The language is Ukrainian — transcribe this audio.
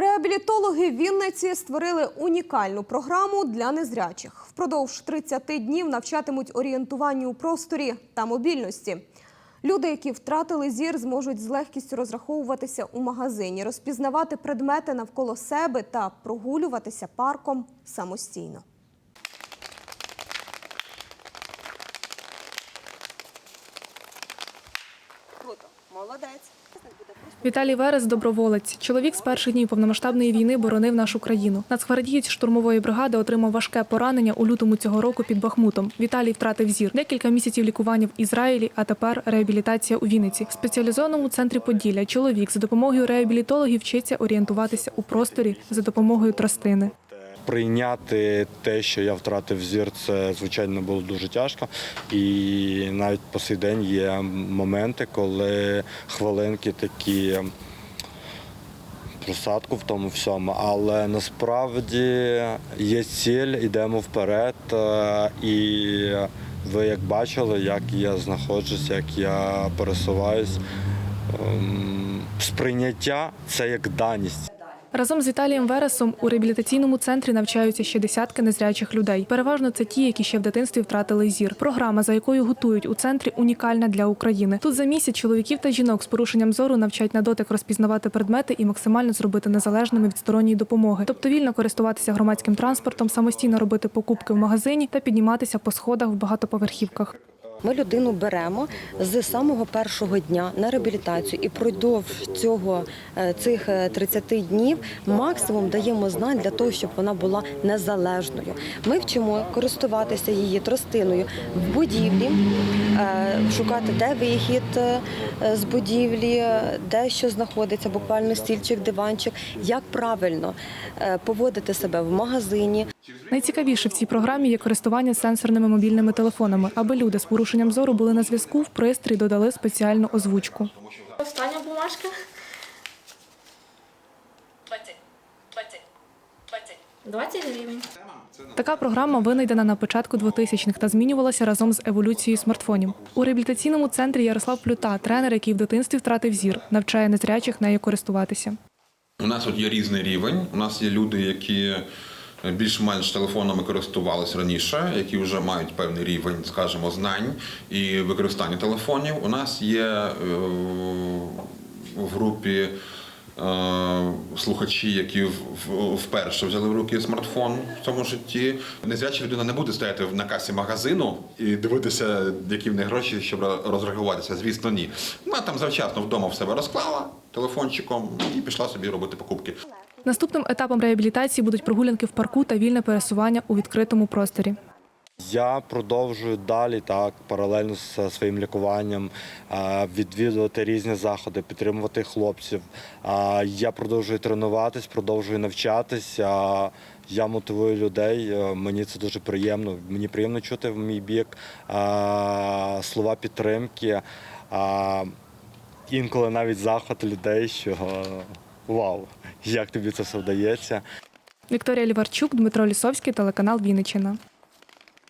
Реабілітологи Вінниці створили унікальну програму для незрячих. Впродовж 30 днів навчатимуть орієнтуванню у просторі та мобільності. Люди, які втратили зір, зможуть з легкістю розраховуватися у магазині, розпізнавати предмети навколо себе та прогулюватися парком самостійно. Молодець. Віталій Верес доброволець. Чоловік з перших днів повномасштабної війни боронив нашу країну. Нацгвардієць штурмової бригади отримав важке поранення у лютому цього року під Бахмутом. Віталій втратив зір. Декілька місяців лікування в Ізраїлі, а тепер реабілітація у Вінниці. В спеціалізованому центрі Поділля чоловік за допомогою реабілітологів вчиться орієнтуватися у просторі за допомогою тростини. Прийняти те, що я втратив зір, це звичайно було дуже тяжко. І навіть по сей день є моменти, коли хвилинки такі просадку в тому всьому, але насправді є ціль, йдемо вперед. е, І ви як бачили, як я знаходжусь, як я пересуваюсь. Ем, Сприйняття це як даність. Разом з Віталієм Вересом у реабілітаційному центрі навчаються ще десятки незрячих людей. Переважно це ті, які ще в дитинстві втратили зір. Програма, за якою готують у центрі, унікальна для України. Тут за місяць чоловіків та жінок з порушенням зору навчать на дотик розпізнавати предмети і максимально зробити незалежними від сторонньої допомоги, тобто вільно користуватися громадським транспортом, самостійно робити покупки в магазині та підніматися по сходах в багатоповерхівках. Ми людину беремо з самого першого дня на реабілітацію і продовж цього е, цих е, 30 днів максимум даємо знань для того, щоб вона була незалежною. Ми вчимо користуватися її тростиною в будівлі, е, шукати де вихід е, з будівлі, де що знаходиться, буквально стільчик, диванчик, як правильно е, поводити себе в магазині. Найцікавіше в цій програмі є користування сенсорними мобільними телефонами, аби люди з порушенням зору були на зв'язку. В пристрій додали спеціальну озвучку. Остання бумажка. 20, 20, 20. 20 гривень. Така програма винайдена на початку 2000-х та змінювалася разом з еволюцією смартфонів. У реабілітаційному центрі Ярослав Плюта, тренер, який в дитинстві втратив зір, навчає незрячих нею користуватися. У нас от є різний рівень. У нас є люди, які більш-менш телефонами користувалися раніше, які вже мають певний рівень, скажімо, знань і використання телефонів. У нас є е, в групі е, слухачі, які вперше взяли в руки смартфон в цьому житті. Незряча людина не буде стояти на касі магазину і дивитися, які в них гроші, щоб розрахуватися. Звісно, ні. Вона там завчасно вдома в себе розклала телефончиком і пішла собі робити покупки. Наступним етапом реабілітації будуть прогулянки в парку та вільне пересування у відкритому просторі. Я продовжую далі так, паралельно з своїм лікуванням, е, відвідувати різні заходи, підтримувати хлопців. Е, Я продовжую тренуватись, продовжую навчатись. е, Я мотивую людей. е, Мені це дуже приємно. Мені приємно чути в мій бік е, слова підтримки. е, Інколи навіть захват людей, що е, вау, як тобі це все вдається. Вікторія Ліварчук, Дмитро Лісовський, телеканал Вінниччина.